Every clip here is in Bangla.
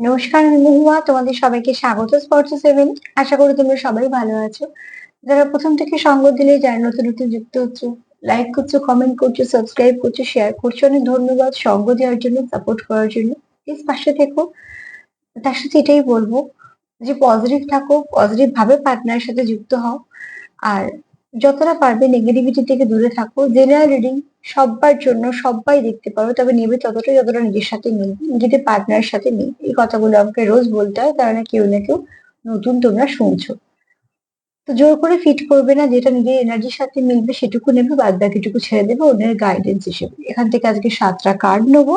নমস্কার মহুয়া। তোমাদের সবাইকে স্বাগত স্পর্শ সেভেন আশা করি তোমরা সবাই ভালো আছো। যারা প্রথম থেকে সঙ্গ দিলে, যারা নতুন নতুন যুক্ত হচ্ছে লাইক করছ কমেন্ট করছ সাবস্ক্রাইব করছ শেয়ার করছ, অনেক ধন্যবাদ সঙ্গ দেওয়ার জন্য সাপোর্ট করার জন্য। প্লিজ পাশে থেকো। তার সাথে এটাই বলব যে পজিটিভ থাকো পজিটিভ ভাবে পার্টনারের সাথে যুক্ত হও। আর যতটা পারবে নেগেটিভিটি থেকে দূরে থাকো জেনারেল রিডিং সবার জন্য সবাই দেখতে পারো, তবে নেবে ততটাই যতটা নিজের সাথে নেই, নিজেদের পার্টনারের সাথে নেই। এই কথাগুলো আমাকে রোজ বলতে হয় কারণ কেউ না কেউ নতুন তোমরা শুনছো। তো জোর করে ফিট করবে না, যেটা নিজের এনার্জির সাথে মিলবে সেটুকু নেবে, বাদ বাকিটুকু ছেড়ে দেবে, ওদের গাইডেন্স হিসেবে। এখান থেকে আজকে সাতটা কার্ড নেব,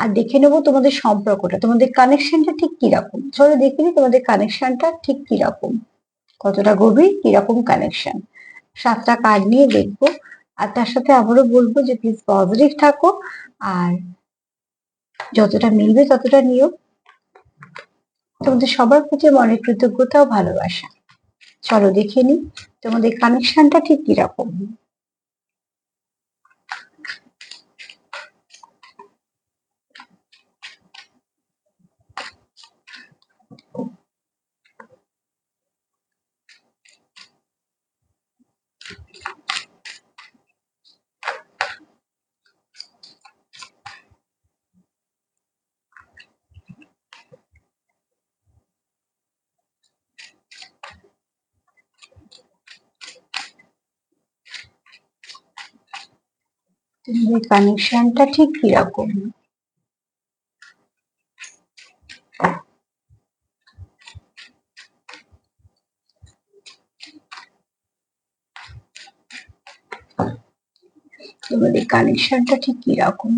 আর দেখে নেব তোমাদের সম্পর্কটা। তোমাদের কানেকশনটা ঠিক কীরকম? চলো দেখে নি তোমাদের কানেকশনটা ঠিক কীরকম? কতটা গভীর? কীরকম কানেকশন সাতটা কার্ড নিয়ে দেখব। আর তার সাথে আবারও বলব যে প্লিজ পজিটিভ থাকো আর যতটা মিলবে ততটা নিও। তোমাদের সবার প্রতি মনের কৃতজ্ঞতা ও ভালোবাসা। চলো দেখে নি তোমাদের কানেকশনটা ঠিক কীরকম। তোমাদের কানেকশনটা ঠিক কীরকম? তোমাদের কানেকশনটা ঠিক কীরকম?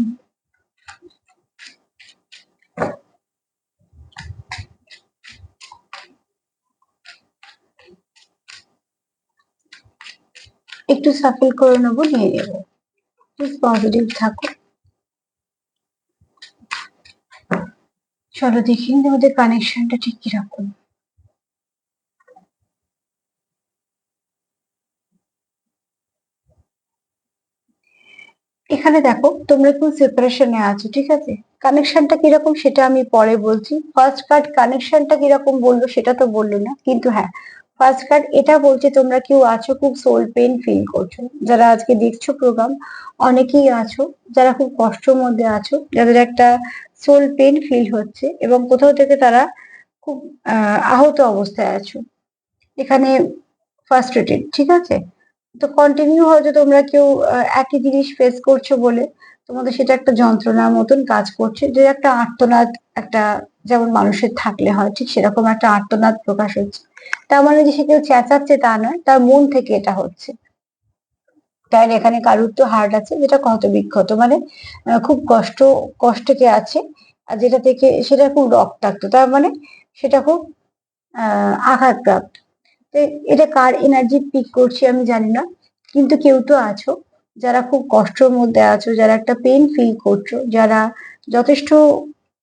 একটু সাফল করে নেব নিয়ে নেব। পজিটিভ থাকো চলো দেখি তোমাদের কানেকশনটা ঠিক কীরকম। এখানে দেখো, তোমরা একটু সেপারেশনে আছো, ঠিক আছে? কানেকশনটা কীরকম সেটা আমি পরে বলছি। ফার্স্ট কার্ড কানেকশনটা কীরকম বলল সেটা তো বলল না, কিন্তু হ্যাঁ ফার্স্ট কার্ড এটা বলছে তোমরা কেউ আছো, খুব সোল পেন ফিল করছ। যারা আজকে দেখছ প্রোগ্রাম অনেকেই আছো, যারা খুব কষ্টের মধ্যে আছো, যাদের একটা সোল পেন ফিল হচ্ছে এবং কোথাও থেকে তারা খুব আহত অবস্থায় আছো। এখানে ফার্স্ট্রেটেড ঠিক আছে? তো কন্টিনিউ হয়তো তোমরা কেউ একই জিনিস ফেস করছ বলে তোমাদের সেটা একটা যন্ত্রণার মতন কাজ করছে যে একটা আর্তনাদ, একটা যেমন মানুষের থাকলে হয়, ঠিক সেরকম একটা আর্তনাদ প্রকাশ হচ্ছে। তার মানে যে সে কেউ চেঁচাচ্ছে তা নয়, তার মন থেকে এটা হচ্ছে। তাই এখানে কারুর তো হার্ট আছে, যেটা ক্ষত বিক্ষত। মানে খুব কষ্ট কষ্টকে আছে, আর যেটা থেকে, সেটা খুব রক্তাক্ত। তার মানে সেটা খুব, আহ, আঘাতপ্রাপ্ত। এটা কার এনার্জি পিক করছি আমি জানি না, কিন্তু কেউ তো আছো। যারা খুব কষ্টের মধ্যে আছো, যারা একটা পেন ফিল করছ, যারা যথেষ্ট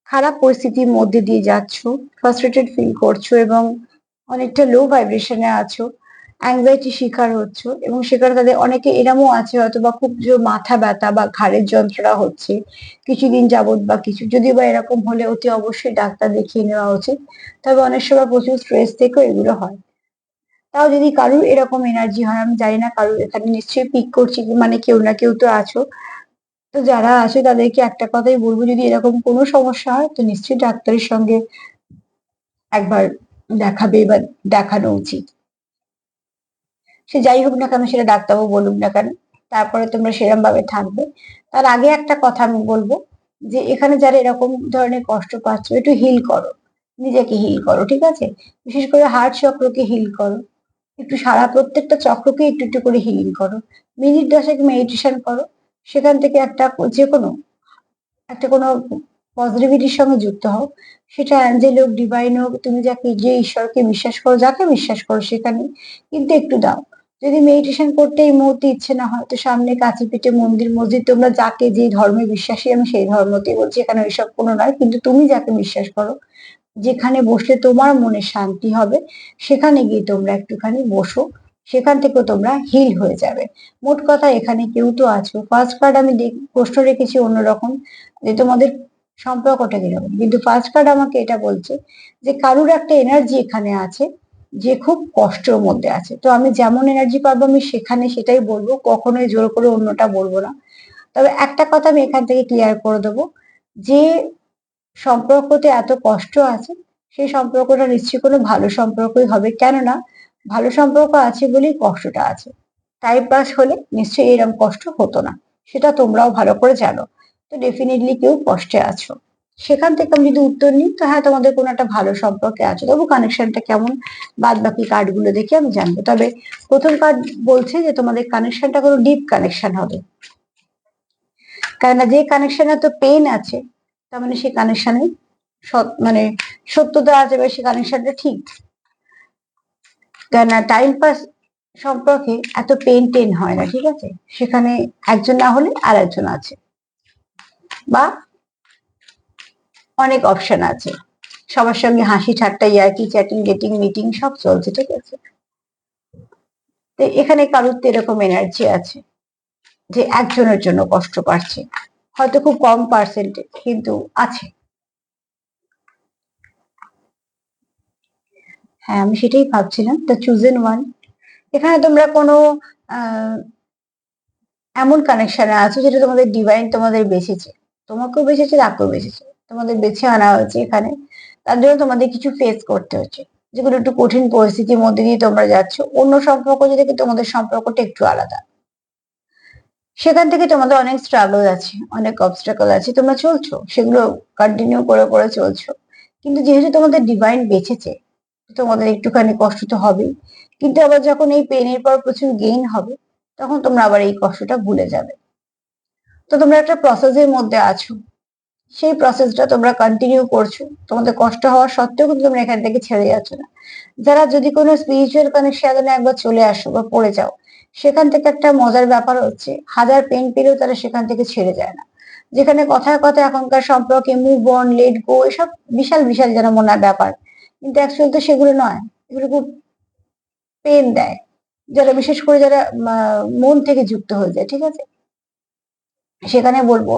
খারাপ পরিস্থিতির মধ্যে দিয়ে যাচ্ছ ফ্রাস্ট্রেটেড ফিল করছ এবং অনেকটা লো ভাইব্রেশনে আছো অ্যাংজাইটি শিকার হচ্ছ এবং সেখানে তাদের অনেকে এরমও আছে হয়তো বা খুব মাথা ব্যথা বা ঘাড়ের যন্ত্রণা হচ্ছে, কিছুদিন যাবত বা কিছু, যদিও বা এরকম হলে অতি অবশ্যই ডাক্তার দেখিয়ে নেওয়া উচিত, তবে অনেক সময় প্রচুর স্ট্রেস থেকেও এগুলো হয়। তাও যদি কারুর এরকম এনার্জি হয়, আমি জানি না কারুর এখানে নিশ্চয়ই পিক করছি মানে কেউ না কেউ তো আছো। তো যারা আছে তাদেরকে একটা কথাই বলব, যদি এরকম কোনো সমস্যা হয়, তো নিশ্চয়ই ডাক্তারের সঙ্গে একবার দেখাবে বা দেখানো উচিত। সে যাই হোক না কেন, সেটা ডাক্তারবাবু বলুক না কেন, তারপরে তোমরা সেরম ভাবে থাকবে। তার আগে একটা কথা আমি বলব, যে এখানে যারা এরকম ধরনের কষ্ট পাচ্ছ, একটু হিল করো। নিজেকে হিল করো, ঠিক আছে? বিশেষ করে হার্ট চক্রকে হিল করো। একটু সারা প্রত্যেকটা চক্রকে একটু একটু করে হিলিং করো। মিনিট দশেক মেডিটেশন করো। সেখান থেকে একটা যে কোনো একটা কোনো পজিটিভিটির সঙ্গে যুক্ত হও। সেটা অ্যাঞ্জেল হোক ডিভাইন হোক, তুমি যাকে, যে ঈশ্বরকে বিশ্বাস করো, যাকে বিশ্বাস করো সেখানে কিন্তু একটু দাও। যদি মেডিটেশন করতে এই মুহূর্তে ইচ্ছে না হয়, তো সামনে কাছে পিঠে মন্দির, মসজিদ, তোমরা যাকে যে ধর্মে বিশ্বাসী, আমি সেই ধর্মতেই বলছি, এখানে ওইসব কোনো নয়, কিন্তু তুমি যাকে বিশ্বাস করো যেখানে বসলে তোমার মনে শান্তি হবে, সেখানে গিয়ে তোমরা একটুখানি বসো, সেখান থেকে তোমরা হিল হয়ে যাবে। মোট কথা এখানে কেউ তো আছো। ফার্স্ট কার্ড আমি প্রশ্ন রেখেছি অন্যরকম, যে তোমাদের সম্পর্কটা কীরকম। কিন্তু ফার্স্ট কার্ড আমাকে এটা বলছে যে কারুর একটা এনার্জি এখানে আছে, যে খুব কষ্টের মধ্যে আছে। তো আমি যেমন এনার্জি পাবো, আমি সেখানে সেটাই বলব, কখনোই জোর করে অন্যটা বলব না। তবে একটা কথা আমি এখান থেকে ক্লিয়ার করে দেবো, যে সম্পর্কতে এত কষ্ট আছে, সেই সম্পর্কটা নিশ্চয়ই কোনো ভালো সম্পর্কই হবে। কেননা, ভালো সম্পর্ক আছে বলেই কষ্টটা আছে। টাইম পাস হলে নিশ্চয়ই এরকম কষ্ট হতো না, সেটা তোমরাও ভালো করে জানো। তো ডেফিনেটলি কেউ কষ্টে আছো। সেখান থেকে আমি যদি উত্তর নিই, তো হ্যাঁ তোমাদের কোনো একটা ভালো সম্পর্কে আছো। তবু কানেকশনটা কেমন? বাদ বাকি কার্ডগুলো দেখে আমি জানব। তবে প্রথম কার্ড বলছে যে তোমাদের কানেকশনটা কোনো ডিপ কানেকশন হবে। কেননা, যে কানেকশনে তো পেন আছে তার মানে সেই কানেকশনে মানে সত্যতা আছে বা সেই কানেকশনটা ঠিক। কেননা টাইম পাস সম্পর্কে এত পেন টেন হয় না, ঠিক আছে? সেখানে একজন না হলে আর একজন আছে। বা অনেক অপশন আছে। সবার সঙ্গে হাসি ঠাট্টা, ইয়ার্কি চ্যাটিং গেটিং মিটিং সব চলছে, ঠিক আছে? তো এখানে কারোর তো এরকম এনার্জি আছে যে একজনের জন্য কষ্ট পাচ্ছে। হয়তো খুব কম পার্সেন্টে কিন্তু আছে। হ্যাঁ আমি সেটাই ভাবছিলাম। দ্য চুজেন ওয়ান এখানে তোমরা কোনো এমন কানেকশনে আছো যেটা তোমাদের ডিভাইন তোমাদের বেঁচেছে তোমাকেও বেঁচেছে তাকেও বেঁচেছে তোমাদের বেছে আনা হয়েছে এখানে। তার জন্য তোমাদের কিছু ফেস করতে হচ্ছে। যেগুলো একটু কঠিন পরিস্থিতির মধ্যে দিয়ে তোমরা যাচ্ছ, অন্য সম্পর্ক যে থেকে তোমাদের সম্পর্কটা একটু আলাদা। সেখান থেকে তোমাদের অনেক স্ট্রাগল আছে, অনেক অবস্ট্রাগল আছে, তোমরা চলছো, সেগুলো কন্টিনিউ করে করে চলছো। কিন্তু যেহেতু তোমাদের ডিভাইন বেঁচেছে, তোমাদের একটুখানি কষ্ট তো হবেই। কিন্তু আবার যখন এই পেনের পর প্রচুর গেইন হবে, তখন তোমরা আবার এই কষ্টটা ভুলে যাবে। তো তোমরা একটা প্রসেসের মধ্যে আছো। সেই প্রসেসটা তোমরা কন্টিনিউ করছ। তোমাদের কষ্ট হওয়া সত্ত্বেও কিন্তু তোমরা এখান থেকে ছেড়ে যাচ্ছ না। যারা যদি কোনো স্পিরিচুয়াল কানেকশনে একবার চলে আসো বা পড়ে যাও সেখান থেকে একটা মজার ব্যাপার হচ্ছে, হাজার পেন পেলেও তারা সেখান থেকে ছেড়ে যায় না। যেখানে কথায় কথা এখনকার সম্পর্কে মুভ অন লেট গো এসব বিশাল বিশাল যেন মনে হয় ব্যাপার। কিন্তু অ্যাকচুয়াল তো সেগুলো নয়। এগুলো খুব পেন দেয়। যারা, বিশেষ করে যারা মন থেকে যুক্ত হয়ে যায়, ঠিক আছে? সেখানে বলব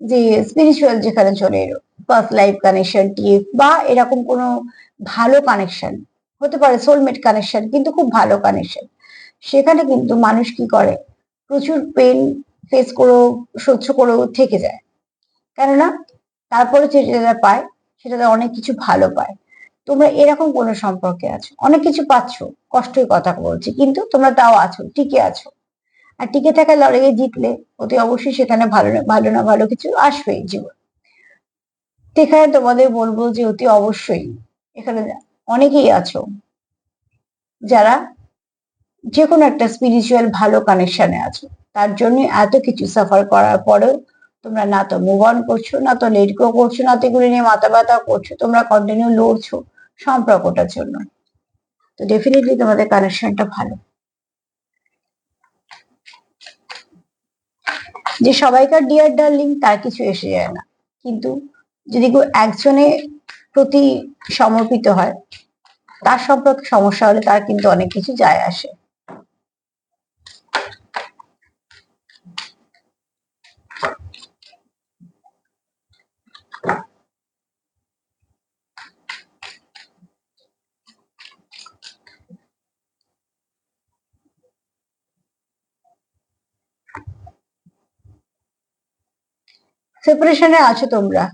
যে স্পিরিচুয়াল যেখানে চলে এলো ফার্স্ট লাইফ কানেকশন টিএফ বা এরকম কোনো ভালো কানেকশন হতে পারে সোলমেট কানেকশন কিন্তু খুব ভালো কানেকশন সেখানে কিন্তু মানুষ কি করে? প্রচুর পেন ফেস করেও, সহ্য করেও থেকে যায়। কেননা, তারপরে যেটা পায় সেটাতে অনেক কিছু ভালো পায়। তোমরা এরকম কোনো সম্পর্কে আছো? অনেক কিছু পাচ্ছ কষ্টই কথা বলছি, কিন্তু তোমরা তাও আছো, টিকে আছো। আর টিকে থাকা লড়াইয়ে জিতলে অতি অবশ্যই সেখানে ভালো না ভালো না ভালো কিছু আসবেই জীবন। সেখানে তোমাদের বলব যে অতি অবশ্যই এখানে অনেকেই আছো যারা যে কোনো একটা স্পিরিচুয়াল ভালো কানেকশনে আছো। তার জন্য এত কিছু সাফার করার পরেও তোমরা না তো মুভ অন করছ, না তো লেট গো করছ, না তো এগুলো নিয়ে মাথা ব্যথা করছ, তোমরা কন্টিনিউ লড়ছো সম্পর্কটার জন্য। তো ডেফিনেটলি তোমাদের কানেকশনটা ভালো। যে সবাইকার ডিয়ার ডার্লিং তার কিছু এসে যায় না। কিন্তু যদি কেউ একজনে প্রতি সমর্পিত হয়, তার সম্পর্কে সমস্যা হলে তার কিন্তু অনেক কিছু যায় আসে। সেপারেশনে আছো তোমরা।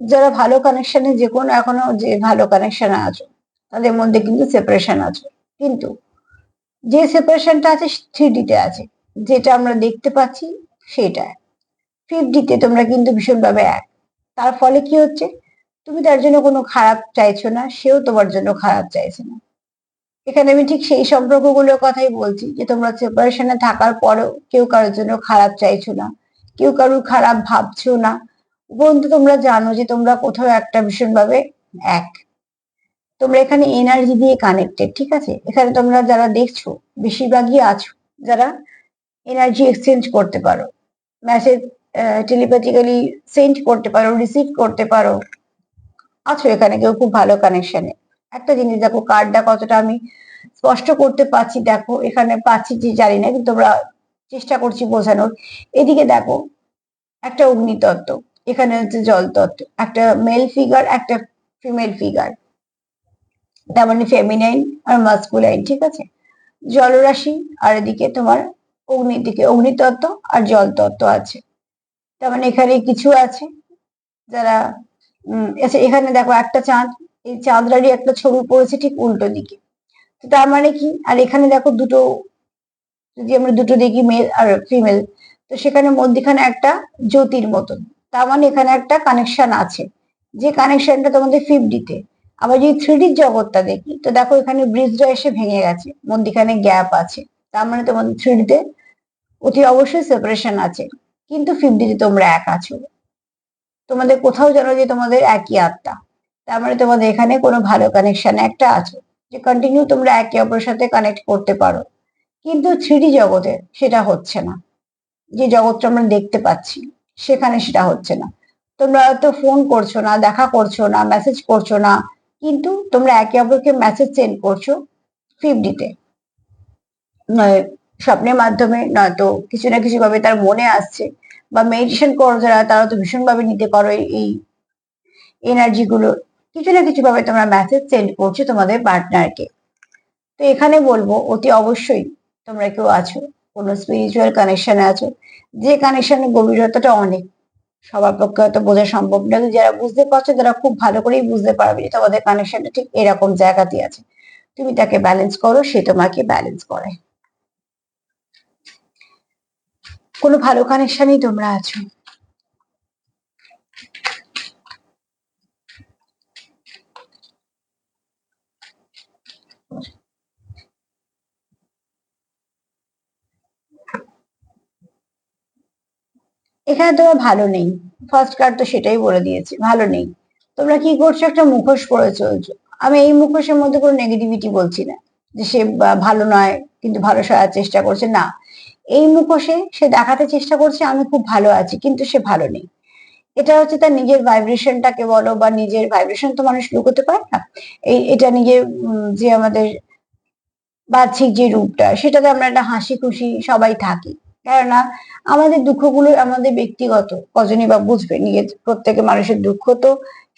যারা ভালো কানেকশনে যে কোনো এখনও যে ভালো কানেকশনে আছো, তাদের মধ্যে কিন্তু সেপারেশন আছে। কিন্তু যে সেপারেশনটা আছে থ্রি ডিতে আছে। যেটা আমরা দেখতে পাচ্ছি সেটা ফিফ ফিফটিতে তোমরা কিন্তু ভীষণভাবে এক। তার ফলে কি হচ্ছে? তুমি তার জন্য কোনো খারাপ চাইছো না, সেও তোমার জন্য খারাপ চাইছে না। এখানে আমি ঠিক সেই সম্পর্কগুলোর কথাই বলছি, যে তোমরা সেপারেশনে থাকার পরেও কেউ কারোর জন্য খারাপ চাইছো না। কেউ কারুর খারাপ ভাবছ না। উপরন্তু তোমরা জানো যে তোমরা কোথাও একটা ভীষণভাবে এক। তোমরা এখানে এনার্জি দিয়ে কানেক্টেড ঠিক আছে? এখানে তোমরা যারা দেখছ, বেশিরভাগই আছো, যারা এনার্জি এক্সচেঞ্জ করতে পারো। মেসেজ টেলিপ্যাথিক্যালি সেন্ড করতে পারো রিসিভ করতে পারো। আছো এখানে কেউ খুব ভালো কানেকশনে একটা জিনিস দেখো কার্ডটা কতটা আমি স্পষ্ট করতে পারছি, দেখো, এখানে পাচ্ছি যে জানি না, কিন্তু তোমরা চেষ্টা করছি বোঝানোর। এদিকে দেখো, একটা অগ্নিতত্ত্ব, এখানে হচ্ছে জল তত্ত্ব একটা মেল ফিগার একটা ফিমেল ফিগার তার মানে ফেমিনাইন আর মাস্কুলাইন ঠিক আছে? জলরাশি আর এদিকে তোমার অগ্নির দিকে অগ্নিতত্ত্ব আর জল তত্ত্ব আছে। তার মানে এখানে কিছু আছে যারা আচ্ছা এখানে দেখো একটা চাঁদ, এই চাঁদরারই একটা ছবি পড়েছে ঠিক উল্টো দিকে। তো তার মানে কি? আর এখানে দেখো দুটো যদি আমরা দুটো দেখি মেল আর ফিমেল তো সেখানে মধ্যখানে একটা জ্যোতির মতন। তার মানে এখানে একটা কানেকশন আছে। যে কানেকশনটা তোমাদের ফিফডিতে আবার যদি থ্রি জগৎটা দেখি, তো দেখো এখানে ব্রিজটা এসে ভেঙে গেছে। মধ্যখানে গ্যাপ আছে। তার মানে তোমাদের থ্রিডিতে অতি অবশ্যই সেপারেশন আছে। কিন্তু ফিফডিতে তোমরা এক আছো। তোমাদের কোথাও যেন যে তোমাদের একই আত্মা। তার মানে তোমাদের এখানে কোনো ভালো কানেকশন একটা আছে। যে কন্টিনিউ তোমরা একে অপরের সাথে কানেক্ট করতে পারো। কিন্তু থ্রিডি জগতে সেটা হচ্ছে না। যে জগৎটা আমরা দেখতে পাচ্ছি, সেখানে সেটা হচ্ছে না। তোমরা হয়তো ফোন করছ না, দেখা করছ না মেসেজ করছ না, কিন্তু তোমরা একে অপরকে মেসেজ সেন্ড করছ ফিফটিতে নয়, স্বপ্নের মাধ্যমে নয়তো কিছু না কিছু ভাবে তার মনে আসছে বা মেডিটেশন করো যারা, তারা তো ভীষণভাবে নিতে পারো এই এনার্জি গুলো। কিছু না কিছু ভাবে তোমরা মেসেজ সেন্ড করছ তোমাদের পার্টনারকে তো এখানে বলব, অতি অবশ্যই তোমরা কেউ আছো? কোনো স্পিরিচুয়াল কানেকশনে আছো? যে কানেকশনের গভীরতাটা অনেক। সবার পক্ষে হয়তো বোঝা সম্ভব না। যারা বুঝতে পারছ, তারা খুব ভালো করেই বুঝতে পারবে যে তোমাদের কানেকশনটা ঠিক এরকম জায়গাতে আছে। তুমি তাকে ব্যালেন্স করো, সে তোমাকে ব্যালেন্স করে। কোনো ভালো কানেকশনই তোমরা আছো? এখানে তোমার ভালো নেই। ফার্স্ট কার্ড তো সেটাই বলে দিয়েছে, ভালো নেই। তোমরা কি করছ? একটা মুখোশ পরে চলছো। আমি এই মুখোশের মধ্যে কোনো নেগেটিভিটি বলছি না, যে সে ভালো নয়, কিন্তু ভালো সারার চেষ্টা করছে। না, এই মুখোশে সে দেখাতে চেষ্টা করছে, আমি খুব ভালো আছি, কিন্তু সে ভালো নেই। এটা হচ্ছে তার নিজের ভাইব্রেশনটাকে বলো, বা নিজের ভাইব্রেশন তো মানুষ লুকোতে পারে না। এই, এটা নিজের যে আমাদের বাহ্যিক যে রূপটা, সেটাতে আমরা একটা হাসি খুশি সবাই থাকি। কেননা আমাদের দুঃখগুলো আমাদের ব্যক্তিগত, কজনই বা বুঝবে, নিজের প্রত্যেকে মানুষের দুঃখ তো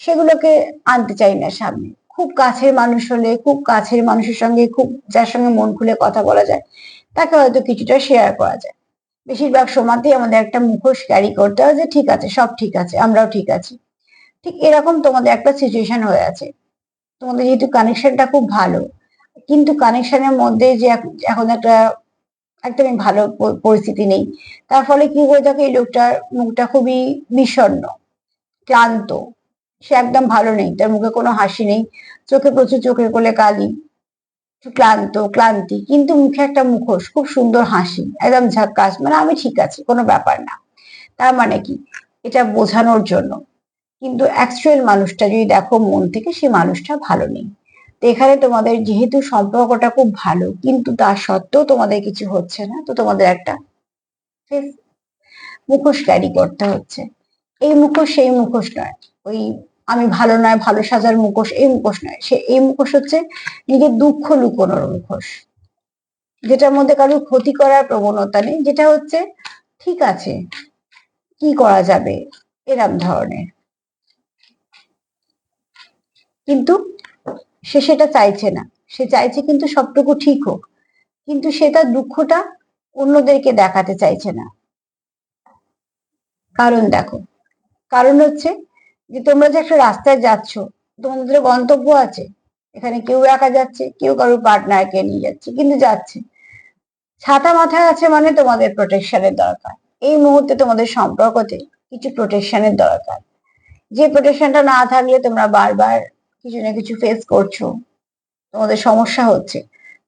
সেগুলোকে আনতে চাই না সামনে। খুব কাছের মানুষ হলে, খুব কাছের মানুষের সঙ্গে, খুব যার সঙ্গে মন খুলে কথা বলা যায়, তাকে হয়তো কিছুটা শেয়ার করা যায়। বেশিরভাগ সময়তেই আমাদের একটা মুখোশ ক্যারি করতে হয় যে, ঠিক আছে, সব ঠিক আছে, আমরাও ঠিক আছি। ঠিক এরকম তোমাদের একটা সিচুয়েশন হয়ে আছে। তোমাদের যেহেতু কানেকশনটা খুব ভালো, কিন্তু কানেকশনের মধ্যে যে এখন একটা একদমই ভালো পরিস্থিতি নেই। তার ফলে কি হয়ে থাকে, এই লোকটার মুখটা খুবই বিষণ্ণ, ক্লান্ত। সে একদম ভালো নেই, তার মুখে কোনো হাসি নেই, চোখে প্রচুর চোখের কোলে কালি, ক্লান্ত, ক্লান্তি, কিন্তু মুখে একটা মুখোশ, খুব সুন্দর হাসি, একদম ঝাক্কাস মানে আমি ঠিক আছি, কোনো ব্যাপার না। তার মানে কি? এটা বোঝানোর জন্য। কিন্তু অ্যাকচুয়াল মানুষটা যদি দেখো মন থেকে সেই মানুষটা ভালো নেই। তো এখানে তোমাদের যেহেতু সম্পর্কটা খুব ভালো, কিন্তু তার সত্ত্বেও তোমাদের কিছু হচ্ছে না, তো তোমাদের একটা মুখোশ ক্যারি করতে হচ্ছে। এই মুখোশ সেই মুখোশ নয়, ওই আমি ভালো নয়, ভালো সাজার মুখোশ এই মুখোশ নয়, সে এই মুখোশ হচ্ছে নিজের দুঃখ লুকোনোর মুখোশ। যেটার মধ্যে কারোর ক্ষতি করার প্রবণতা নেই, যেটা হচ্ছে ঠিক আছে, কি করা যাবে, এরম ধরনের। কিন্তু সে সেটা চাইছে না। সে চাইছে কিন্তু সবটুকু ঠিক হোক। কিন্তু সে তার দুঃখটা অন্যদেরকে দেখাতে চাইছে না। কারণ দেখো, কারণ হচ্ছে যে তোমরা যে একটা রাস্তায় যাচ্ছ, তোমাদের গন্তব্য আছে। এখানে কেউ একা যাচ্ছে, কেউ কারোর পার্টনারকে নিয়ে যাচ্ছে, কিন্তু যাচ্ছে। ছাতা মাথায় আছে মানে তোমাদের প্রোটেকশনের দরকার। এই মুহূর্তে তোমাদের সম্পর্কতে কিছু প্রোটেকশনের দরকার। যে প্রোটেকশনটা না থাকলে তোমরা বারবার কিছু না কিছু ফেস করছ। তোমাদের সমস্যা হচ্ছে।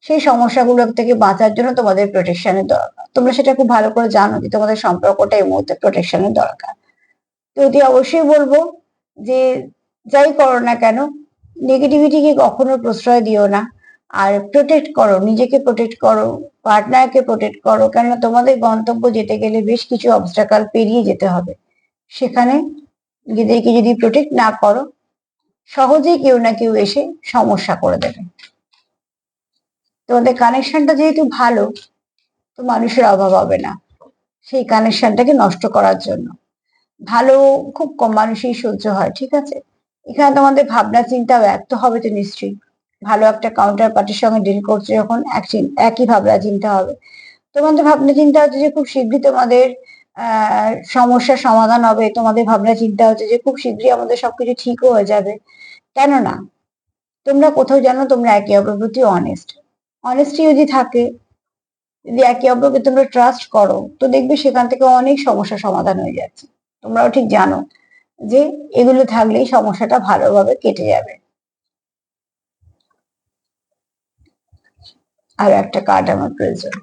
সেই সমস্যাগুলো থেকে বাঁচার জন্য তোমাদের প্রোটেকশনের দরকার। তোমরা সেটা খুব ভালো করে জানো যে তোমাদের সম্পর্কটা এই মুহূর্তে প্রোটেকশনের দরকার। এটি অবশ্যই বলব যে যাই করো না কেন নেগেটিভিটিকে কখনো প্রশ্রয় দিও না। আর প্রোটেক্ট করো, নিজেকে প্রোটেক্ট করো পার্টনারকে প্রোটেক্ট করো। কেননা তোমাদের গন্তব্য যেতে গেলে বেশ কিছু অবস্টাকাল পেরিয়ে যেতে হবে। সেখানে নিজেদেরকে যদি প্রোটেক্ট না করো সহজেই কেউ না কেউ এসে সমস্যা করে দেবে। তোমাদের কানেকশনটা যেহেতু ভালো, তো মানুষের অভাব হবে না। সেই কানেকশনটাকে নষ্ট করার জন্য। ভালো খুব কম মানুষই সহ্য হয়, ঠিক আছে? এখানে তোমাদের ভাবনা চিন্তা ব্যক্ত হবে তো নিশ্চয়ই। ভালো একটা কাউন্টার পার্টির সঙ্গে ডিল করছ যখন এক- একই ভাবনা চিন্তা হবে। তোমাদের ভাবনা চিন্তা হচ্ছে যে খুব শীঘ্রই তোমাদের আহ সমস্যার সমাধান হবে। তোমাদের ভাবনা, চিন্তা হচ্ছে যে খুব শীঘ্রই আমাদের সবকিছু ঠিকও হয়ে যাবে। কেননা তোমরা কোথাও জানো তোমরা একে অপরের প্রতি অনেস্ট অনেস্টি যদি থাকে, যদি একে অপরকে তোমরা ট্রাস্ট করো, তো দেখবে সেখান থেকে অনেক সমস্যার সমাধান হয়ে যাচ্ছে। তোমরাও ঠিক জানো যে এগুলো থাকলেই সমস্যাটা ভালোভাবে কেটে যাবে। আর একটা কার্ড আমার প্রয়োজন।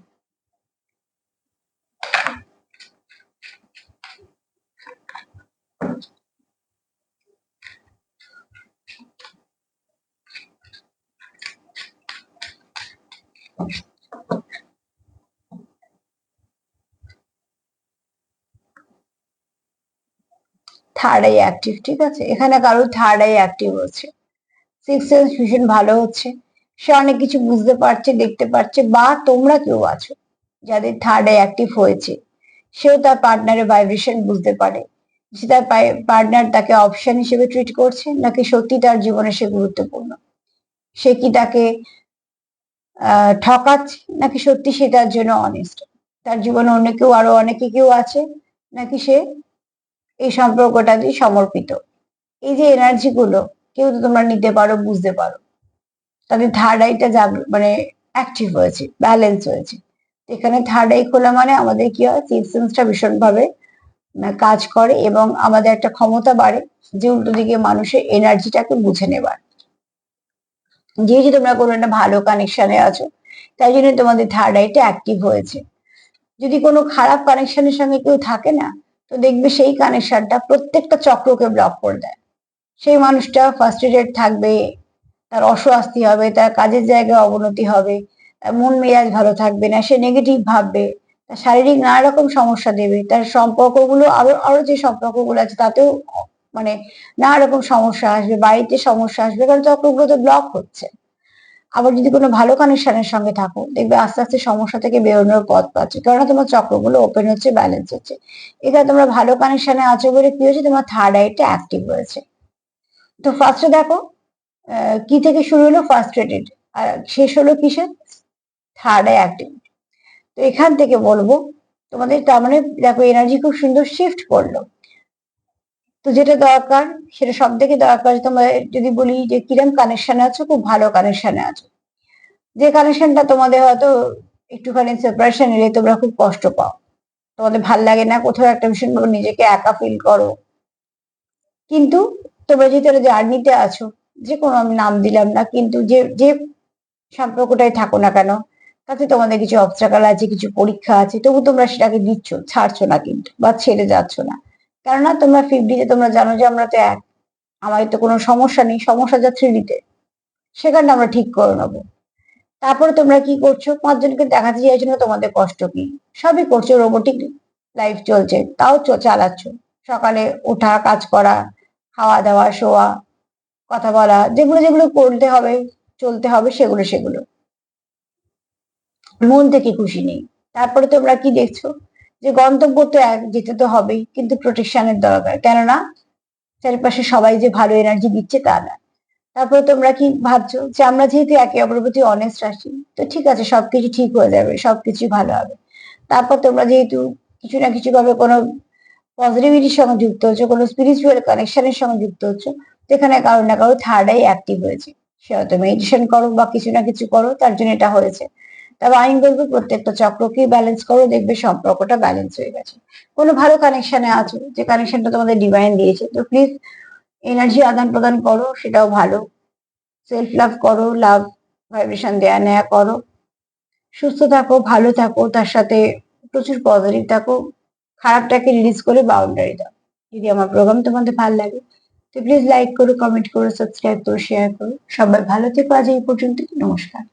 থার্ড আই অ্যাক্টিভ ঠিক আছে? এখানে কারোর থার্ড আই অ্যাক্টিভ হচ্ছে। সিক্স সেন্স ভীষণ ভালো হচ্ছে। সে অনেক কিছু বুঝতে পারছে, দেখতে পারছে, বা তোমরা কেউ আছো যাদের থার্ড আই অ্যাক্টিভ হয়েছে। সেও তার পার্টনারের ভাইব্রেশন বুঝতে পারে। সে তার পার্টনার তাকে অপশন হিসেবে ট্রিট করছে, নাকি সত্যি তার জীবনে সে গুরুত্বপূর্ণ? সে কি তাকে আহ, ঠকাচ্ছে। নাকি সত্যি সে তার জন্য অনেস্ট তার জীবনে অন্য কেউ আরও অনেকে কেউ আছে নাকি সে এই সম্পর্কটা দিয়ে সমর্পিত? এই যে এনার্জি গুলো, কেউ তো তোমরা নিতে পারো, বুঝতে পারো। তাদের থার্ড আইটা জাগ- মানে অ্যাক্টিভ হয়েছে ব্যালেন্স হয়েছে। এখানে থার্ড আই খোলা মানে আমাদের কি হয় সিক্সেন্সটা ভীষণ ভাবে কাজ করে এবং আমাদের একটা ক্ষমতা বাড়ে যে উল্টো দিকে মানুষের এনার্জিটাকে বুঝে নেবার। যেহেতু তোমরা কোনো একটা ভালো কানেকশনে আছো, তাই জন্য তোমাদের থার্ড আইটা অ্যাক্টিভ হয়েছে। যদি কোনো খারাপ কানেকশনের সঙ্গে কেউ থাকে না, তো দেখবে সেই কানেকশনটা প্রত্যেকটা চক্রকে ব্লক করে দেয়। সেই মানুষটা ফার্স্ট্রেটেড থাকবে, তার অস্বস্তি হবে, তার কাজের জায়গায় অবনতি হবে, তার মন মেজাজ ভালো থাকবে না, সে নেগেটিভ ভাববে, তার শারীরিক নানা রকম সমস্যা দেবে, তার সম্পর্কগুলো আরও আরও যে সম্পর্কগুলো আছে তাতেও মানে নানা রকম সমস্যা আসবে, বাড়িতে সমস্যা আসবে, কারণ চক্রগুলো তো ব্লক হচ্ছে। আবার যদি কোনো ভালো কানেকশনের সঙ্গে থাকো, দেখবে আস্তে আস্তে সমস্যা থেকে বেরোনোর পথ পাচ্ছে। কেননা তোমার চক্রগুলো ওপেন হচ্ছে ব্যালেন্স হচ্ছে। এখানে তোমরা ভালো কানেকশনে আছো বলে কি হয়েছে? তোমার থার্ড আইটা অ্যাক্টিভ হয়েছে তো ফার্স্টে দেখো কি থেকে শুরু হলো? ফার্স্ট্রেটেড আর শেষ হলো কিসের? থার্ড আই অ্যাক্টিভিটি তো এখান থেকে বলব, তোমাদের তার মানে দেখো এনার্জি খুব সুন্দর শিফট করল। তো যেটা দরকার, সেটা সব থেকে দরকার তোমার যদি বলি যে কিরম কানেকশনে আছো, খুব ভালো কানেকশনে আছো। যে কানেকশনটা তোমাদের হয়তো একটুখানি সেপারেশন এলে তোমরা খুব কষ্ট পাও। তোমাদের ভালো লাগে না, কোথাও একটা ভীষণ ভাবে নিজেকে একা ফিল করো। কিন্তু তোমরা যেহেতু জার্নিতে আছো, যে কোনো আমি নাম দিলাম না, কিন্তু যে যে সম্পর্কটাই থাকো না কেন, তাতে তোমাদের কিছু অবস্ট্রাকাল আছে, কিছু পরীক্ষা আছে, তবু তোমরা সেটাকে দিচ্ছ, ছাড়ছো না কিন্তু, বা ছেড়ে যাচ্ছ না। কেননা তোমরা ফিফটিতে তোমরা জানো যে আমরা তো এক। আমাদের তো কোনো সমস্যা নেই, সমস্যা যা থ্রিডিতে সেখানটা আমরা ঠিক করে নেব। তারপরে তোমরা কি করছ? পাঁচজনকে দেখাতে চাইছো না, তোমাদের কষ্ট কি? সবই করছ রোবোটিক লাইফ চলছে, তাও চালাচ্ছ। সকালে ওঠা, কাজ করা, খাওয়া দাওয়া, শোয়া, কথা বলা, যেগুলো যেগুলো করতে হবে, চলতে হবে সেগুলো সেগুলো। মন থেকে খুশি নেই। তারপরে তোমরা কি দেখছ? যে গন্তব্য তো এক, যেতে তো হবেই, কিন্তু প্রোটেকশনের দরকার। কেননা চারিপাশে সবাই যে ভালো এনার্জি দিচ্ছে তা না। তারপরে তোমরা কি ভাবছ যে আমরা যেহেতু একে অপরের প্রতি অনেস্ট আছি তো ঠিক আছে, সবকিছু ঠিক হয়ে যাবে সবকিছু ভালো হবে। তারপর তোমরা যেহেতু কিছু না কিছু ভাবে কোনো পজিটিভিটির সঙ্গে যুক্ত হচ্ছে, কোনো স্পিরিচুয়াল কানেকশনের সঙ্গে যুক্ত হচ্ছে যেখানে কারও না কারও থার্ড আই অ্যাক্টিভ হয়েছে। সে হয়তো মেডিটেশন করো বা কিছু না কিছু করো, তার জন্য এটা হয়েছে। তবে আমি বলব প্রত্যেকটা চক্রকে ব্যালেন্স করো, দেখবে সম্পর্কটা ব্যালেন্স হয়ে গেছে। কোনো ভালো কানেকশনে আছো যে কানেকশনটা তোমাদের ডিভাইন দিয়েছে, তো প্লিজ এনার্জি আদান প্রদান করো, সেটাও ভালো। সেলফ লাভ করো লাভ ভাইব্রেশন দেয়া নেয়া করো। সুস্থ থাকো, ভালো থাকো, তার সাথে প্রচুর পজিটিভ থাকো। খারাপটাকে রিলিজ করে বাউন্ডারি দাও। যদি আমার প্রোগ্রাম তোমাদের ভালো লাগে, তো প্লিজ লাইক করো কমেন্ট করো সাবস্ক্রাইব করো শেয়ার করো। সবাই ভালো থেকো আজ এই পর্যন্ত নমস্কার।